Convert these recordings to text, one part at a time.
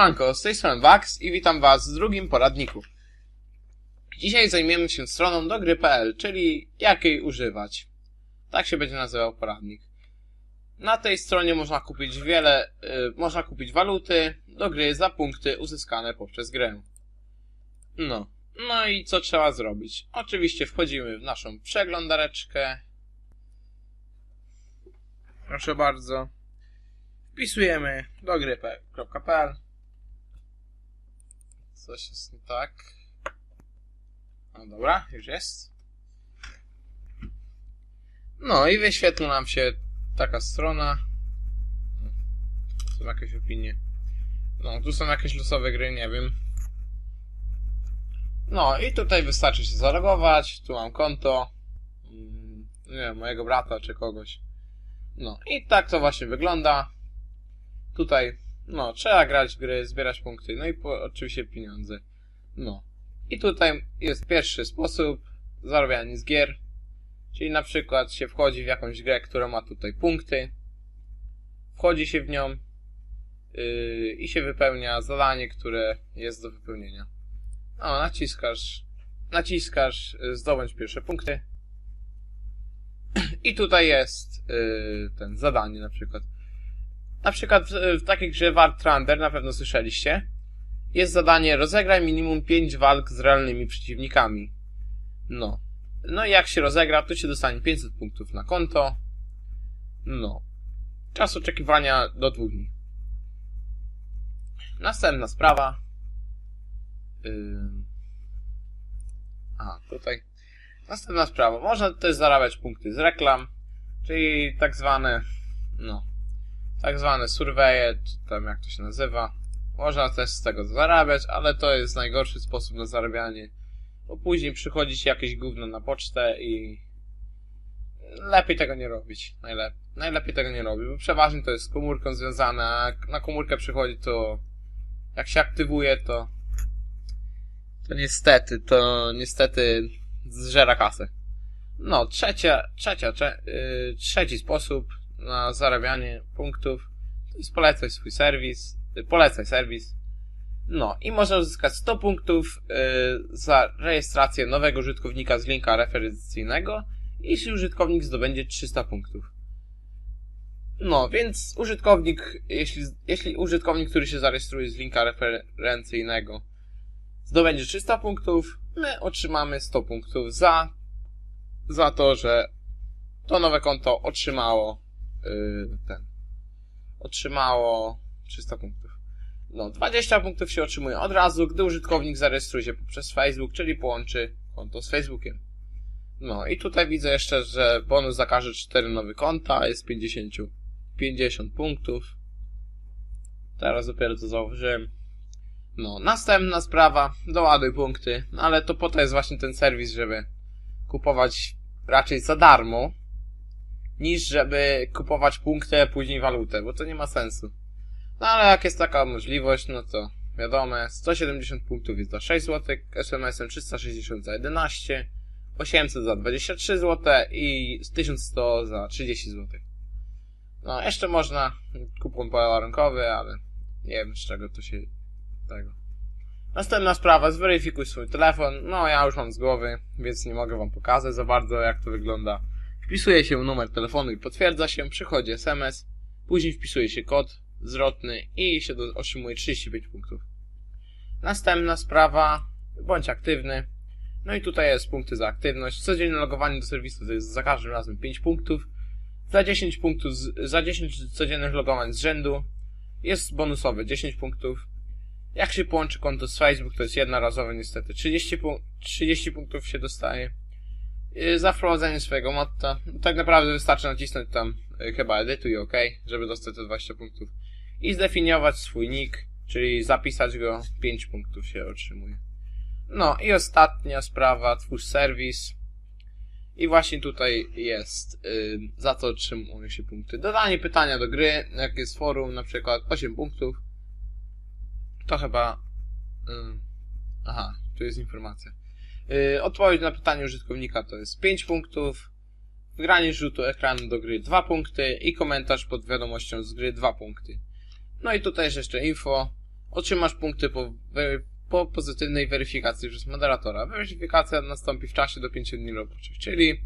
Siemanko, z tej strony Vax i witam was w drugim poradniku. Dzisiaj zajmiemy się stroną do gry.pl, czyli jak jej używać. Tak się będzie nazywał poradnik. Na tej stronie można kupić wiele, y, można kupić waluty do gry za punkty uzyskane poprzez grę. No. No i co trzeba zrobić? Oczywiście wchodzimy w naszą przeglądareczkę. Proszę bardzo. Wpisujemy do gry.pl Coś jest nie tak. No dobra, już jest. No i wyświetla nam się taka strona. Są jakieś opinie. No, tu są jakieś losowe gry, nie wiem. No i tutaj wystarczy się zalogować. Tu mam konto. Mm, Nie wiem, mojego brata czy kogoś. No i tak to właśnie wygląda. Tutaj, no, trzeba grać w gry, zbierać punkty, no i po, oczywiście pieniądze. No. I tutaj jest pierwszy sposób, zarabianie z gier. Czyli na przykład się wchodzi w jakąś grę, która ma tutaj punkty. Wchodzi się w nią yy, i się wypełnia zadanie, które jest do wypełnienia. O, naciskasz, naciskasz, y, zdobądź pierwsze punkty. I tutaj jest yy, ten zadanie na przykład. Na przykład w, w takiej grze War Thunder, na pewno słyszeliście, jest zadanie rozegraj minimum 5 walk z realnymi przeciwnikami. No. No i jak się rozegra, to się dostanie 500 punktów na konto. No. Czas oczekiwania do dwóch dni. Następna sprawa. Yy... Aha, tutaj. Następna sprawa. Można też zarabiać punkty z reklam, czyli tak zwane, no, tak zwane surveje, czy tam jak to się nazywa. Można też z tego zarabiać, ale to jest najgorszy sposób na zarabianie. Bo później przychodzi jakieś gówno na pocztę i lepiej tego nie robić. Najlepiej, tego nie robić, bo przeważnie to jest z komórką związane, a na komórkę przychodzi to jak się aktywuje to to niestety, to niestety zżera kasę. No, trzecia, trzecia, cze, yy, trzeci sposób na zarabianie punktów jest polecaj swój serwis, yy, polecaj serwis. No i można uzyskać 100 punktów yy, za rejestrację nowego użytkownika z linka referencyjnego, jeśli użytkownik zdobędzie 300 punktów. No, więc użytkownik, jeśli, jeśli użytkownik, który się zarejestruje z linka referencyjnego zdobędzie 300 punktów, my otrzymamy 100 punktów za, za to, że to nowe konto otrzymało yy, ten, otrzymało 300 punktów. No, 20 punktów się otrzymuje od razu, gdy użytkownik zarejestruje się poprzez Facebook, czyli połączy konto z Facebookiem. No i tutaj widzę jeszcze, że bonus za każde 4 nowe konta jest 50, 50 punktów. Teraz dopiero to zauważyłem. No, następna sprawa, doładuj punkty, no ale to po to jest właśnie ten serwis, żeby kupować raczej za darmo, niż żeby kupować punkty, później walutę, bo to nie ma sensu. No ale jak jest taka możliwość, no to wiadomo, 170 punktów jest za 6 zł, SMS-em 360 za 11, 800 za 23 zł i 1100 za 30 zł. No, jeszcze można kupon polarunkowy, ale nie wiem z czego to się tego. Następna sprawa, zweryfikuj swój telefon. No, ja już mam z głowy, więc nie mogę wam pokazać za bardzo, jak to wygląda. Wpisuje się numer telefonu i potwierdza się, przychodzi SMS, później wpisuje się kod zwrotny i się do, otrzymuje 35 punktów. Następna sprawa, bądź aktywny. No i tutaj jest punkty za aktywność. Codzienne logowanie do serwisu to jest za każdym razem 5 punktów. Za 10 punktów, za 10 codziennych logowań z rzędu jest bonusowe 10 punktów. Jak się połączy konto z Facebook, to jest jednorazowe niestety. 30, punk 30 punktów się dostaje. Yy, za wprowadzenie swojego motta. Tak naprawdę wystarczy nacisnąć tam yy, chyba edytuj OK, żeby dostać te 20 punktów. I zdefiniować swój nick, czyli zapisać go. 5 punktów się otrzymuje. No i ostatnia sprawa, twórz serwis. I właśnie tutaj jest, yy, za co otrzymuje się punkty. Dodanie pytania do gry, jak jest forum, na przykład 8 punktów. To chyba. Yy, aha, tu jest informacja. Yy, odpowiedź na pytanie użytkownika to jest 5 punktów. Wygranie rzutu ekranu do gry 2 punkty i komentarz pod wiadomością z gry 2 punkty. No i tutaj jest jeszcze info. otrzymasz punkty po, po pozytywnej weryfikacji przez moderatora. Weryfikacja nastąpi w czasie do 5 dni roboczych, czyli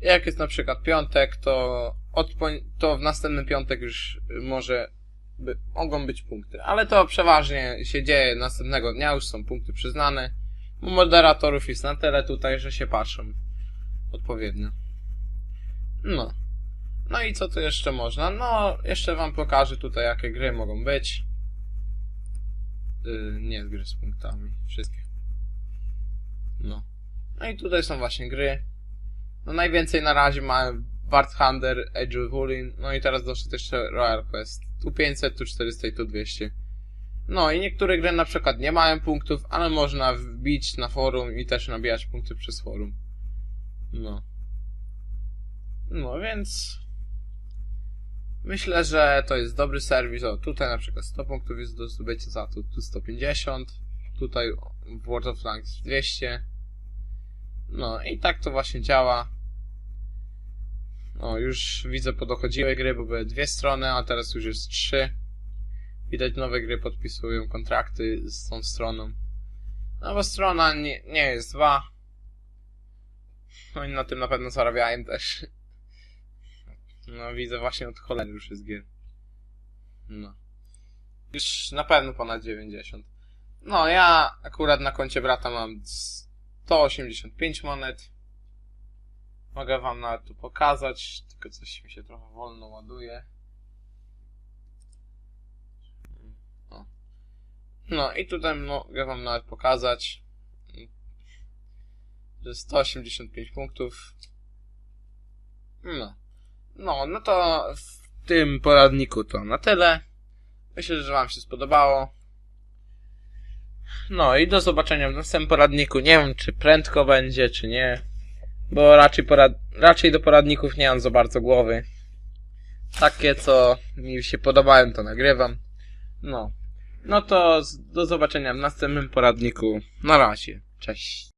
jak jest na przykład piątek, to, od, to w następny piątek już może by, mogą być punkty. Ale to przeważnie się dzieje następnego dnia, już są punkty przyznane. Moderatorów jest na tyle tutaj, że się patrzą odpowiednio. No. No i co tu jeszcze można? No, jeszcze wam pokażę tutaj, jakie gry mogą być. Yy, nie gry z punktami, wszystkie. No. No i tutaj są właśnie gry. No najwięcej na razie mamy Bart Hunter, Age of Wulin, no i teraz doszedł jeszcze Royal Quest. Tu 500, tu 400 i tu 200. No i niektóre gry na przykład nie mają punktów, ale można wbić na forum i też nabijać punkty przez forum. No. No więc... Myślę, że to jest dobry serwis. O, tutaj na przykład 100 punktów jest do zdobycia za tu, tu 150. Tutaj w World of Tanks 200. No i tak to właśnie działa. No, już widzę podochodziłe gry, bo były dwie strony, a teraz już jest trzy. Widać nowe gry podpisują kontrakty z tą stroną. Nowa strona nie, nie jest zła. No i na tym na pewno zarabiałem też. No widzę właśnie od cholery już jest gier. No. Już na pewno ponad 90. No ja akurat na koncie brata mam 185 monet. Mogę wam nawet tu pokazać, tylko coś mi się trochę wolno ładuje. No i tutaj mogę wam nawet pokazać, że 185 punktów. No. No, no to w tym poradniku to na tyle. Myślę, że wam się spodobało. No i do zobaczenia w następnym poradniku. Nie wiem, czy prędko będzie, czy nie. Bo raczej, porad... raczej do poradników nie mam za bardzo głowy. Takie, co mi się podobają, to nagrywam. No. No to do zobaczenia w następnym poradniku. Na razie. Cześć.